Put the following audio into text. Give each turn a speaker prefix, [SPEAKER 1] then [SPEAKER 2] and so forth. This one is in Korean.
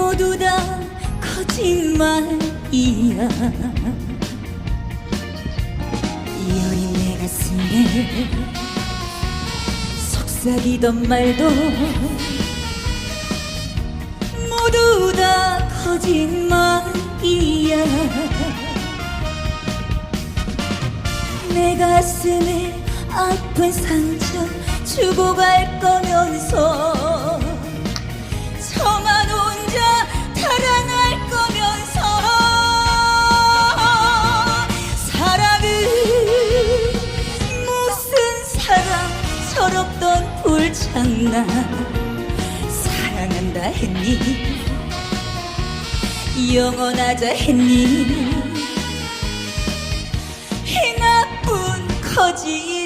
[SPEAKER 1] 모두 다 거짓말이야. 이 어린 내 가슴에 속삭이던 말도 모두 다 거짓말이야. 내 가슴에 아픈 상처 주고 갈거 철없던 불장난. 사랑한다 했니? 영원하자 했니? 이 나쁜 거짓말